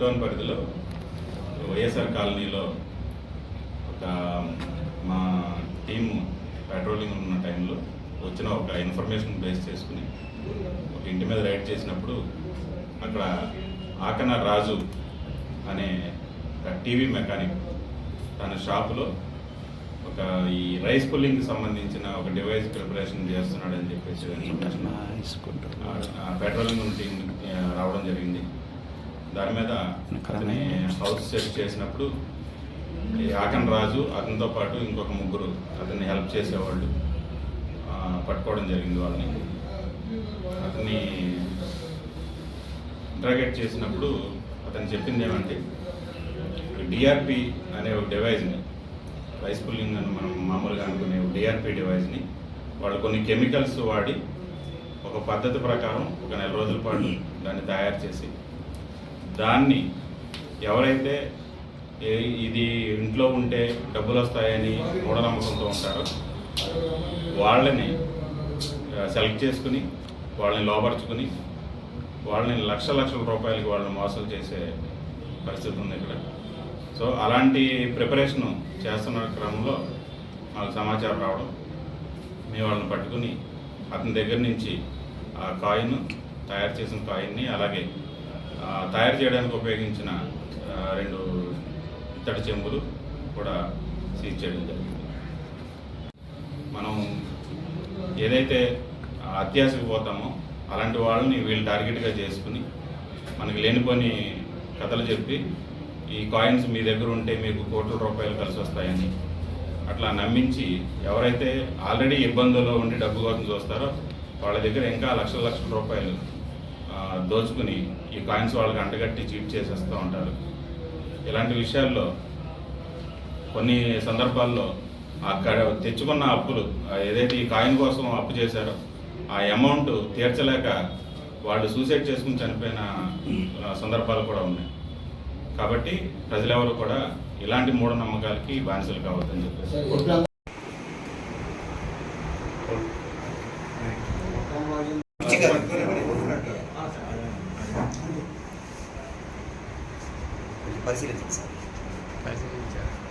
Town పరిధిలో వైఎస్ఆర్ కాలనీలో ఒక మా టీం పెట్రోలింగ్ ఉన్న టైంలో వచ్చిన ఒక ఇన్ఫర్మేషన్ బేస్ చేసుకుని ఒక ఇంటి మీద రైడ్ చేసినప్పుడు అక్కడ ఆకన రాజు అనే టీవీ మెకానిక్ తన షాపులో ఒక ఈ రైస్ పుల్లింగ్కి సంబంధించిన ఒక డివైస్ ప్రిపరేషన్ చేస్తున్నాడని చెప్పేసి పెట్రోలింగ్ టీం రావడం జరిగింది. దాని మీద అతని హౌస్ సెట్ చేసినప్పుడు యాకన్ రాజు అతనితో పాటు ఇంకొక ముగ్గురు అతన్ని హెల్ప్ చేసేవాళ్ళు. పట్టుకోవడం జరిగింది వాళ్ళని. అతన్ని ఇంట్రాగేట్ చేసినప్పుడు అతను చెప్పింది ఏమంటే డిఆర్పి అనే ఒక డివైజ్ని రైస్ పుల్లింగ్ అని మనం మామూలుగా అనుకునే డిఆర్పి డివైజ్ని వాళ్ళు కొన్ని కెమికల్స్ వాడి ఒక పద్ధతి ప్రకారం ఒక నెల రోజుల పాటు దాన్ని తయారు చేసి దాన్ని ఎవరైతే ఇది ఇంట్లో ఉంటే డబ్బులు వస్తాయని మూఢనమ్మకంతో ఉంటారో వాళ్ళని సెలెక్ట్ చేసుకుని వాళ్ళని లోపరుచుకుని వాళ్ళని లక్ష లక్షల రూపాయలకి వాళ్ళని మోసం చేసే పరిస్థితి ఉంది ఇక్కడ. సో అలాంటి ప్రిపరేషన్ చేస్తున్న క్రమంలో మాకు సమాచారం రావడం మేము వాళ్ళని పట్టుకుని అతని దగ్గర నుంచి ఆ కాయిన్ తయారు చేసిన కాయిన్ని అలాగే తయారు చేయడానికి ఉపయోగించిన రెండు ఇత్తడి చెంబులు కూడా సీజ్ చేయడం జరిగింది. మనం ఏదైతే అత్యాశకు పోతామో అలాంటి వాళ్ళని వీళ్ళు టార్గెట్గా చేసుకుని మనకి లేనిపోని కథలు చెప్పి ఈ కాయిన్స్ మీ దగ్గర ఉంటే మీకు కోట్ల రూపాయలు కలిసి వస్తాయని అట్లా నమ్మించి ఎవరైతే ఆల్రెడీ ఇబ్బందుల్లో ఉండి డబ్బు కోసం చూస్తారో వాళ్ళ దగ్గర ఇంకా లక్షల లక్షల రూపాయలు దోచుకుని ఈ కాయిన్స్ వాళ్ళకి అంటగట్టి చీట్ చేసేస్తూ ఉంటారు. ఇలాంటి విషయాల్లో కొన్ని సందర్భాల్లో అక్కడ తెచ్చుకున్న అప్పులు ఏదైతే ఈ కాయిన్ కోసం అప్పు చేశారో ఆ అమౌంట్ తీర్చలేక వాళ్ళు సూసైడ్ చేసుకుని చనిపోయిన సందర్భాలు కూడా ఉన్నాయి. కాబట్టి ప్రజలెవరు కూడా ఇలాంటి మూఢనమ్మకాలకి బానిసలు కావద్దని చెప్పేసి. పరిశీలించాలి పరిశీలించాలి.